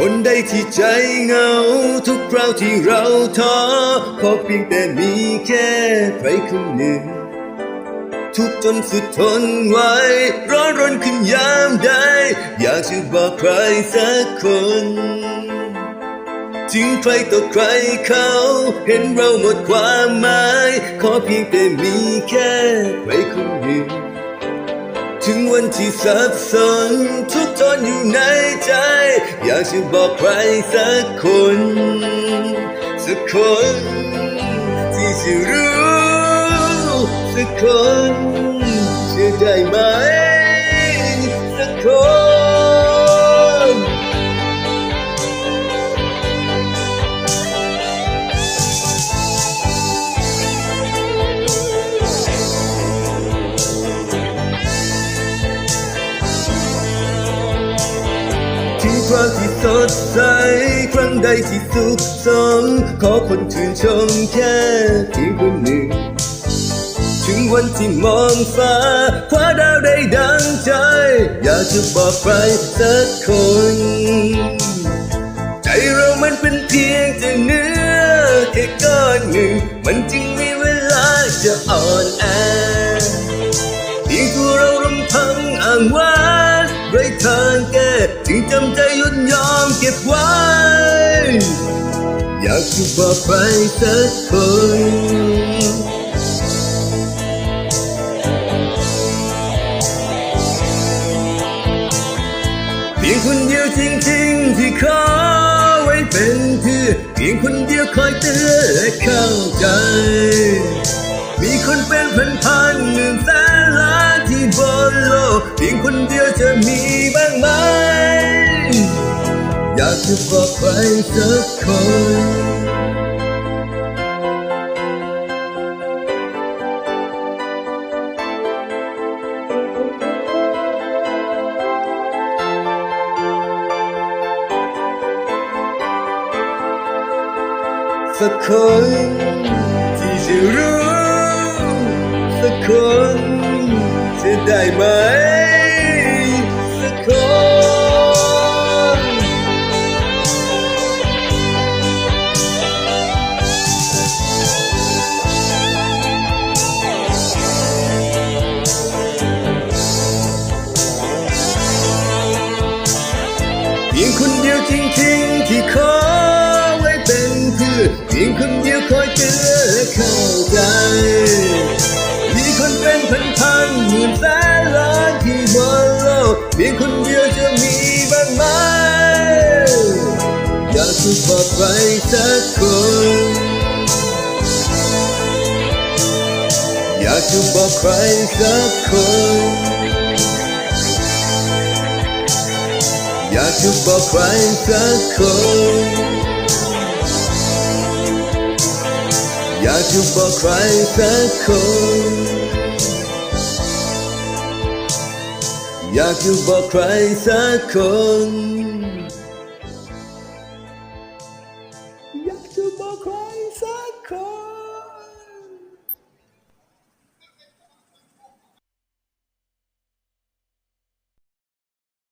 คนใดที่ใจเหงา ทุกคราวที่เราท้อขอเพียงแต่มีแค่ใครคนหนึ่ง ทุกจนสุดทนไหวร้อนรนขึ้นยามใด อยากจะบอกใครสักคนถึงใครต่อใครเขา เห็นเราหมดความหมาย ขอเพียงแต่มีแค่ใครคนหนึ่ง ถึงวันที่สับสนทุกทนอยู่ในใจ อยากจะบอกใครสักคน สักคน ที่จะรู้ สักคนเชื่อได้ไหม คราวที่สดใส ครั้งใดที่สุขสมขอคนชื่นชมแค่เพียงคนหนึ่ง ถึงวันที่มองฟ้าคว้าดาวได้ดังใจ อยากจะบอกใครสักคน ใจเรามันเป็นเพียงแต่เนื้อแค่ก้อนหนึ่ง มันจึงมีเวลาจะอ่อนแอเพียงตัวเราลำพังอ้างว้างไรทางแก้ จึงจำใจยดยอมเก็บไว้ อยากจะบอกใครสักคนเพียงคนเดียวจริงๆที่ขอไว้เป็นเพื่อเพียงคนเดียวคอยเตือนและเข้าใจ มีคนเป็นพันพันหมื่นแสนล้านที่บนโลกเพียงคนเดียวจะมีบ้างไหมากจะบอกใครสักคนสักคนที่จะรู้สักคนจะได้ไหม จริงๆ ที่ขอไว้เป็นเพื่อเพียงคนเดียวคอยเตือนและเข้าใจ มีคนเป็นพันพันๆหมื่นแสนล้านที่บนโลกเพียงคนเดียวจะมีบ้างไหมอยากจะบอกใครสักคนอยากจะบอกใครสักคน อยากจะบอกใครสักคน อยากจะบอกใครสักคน อยากจะบอกใครสักคน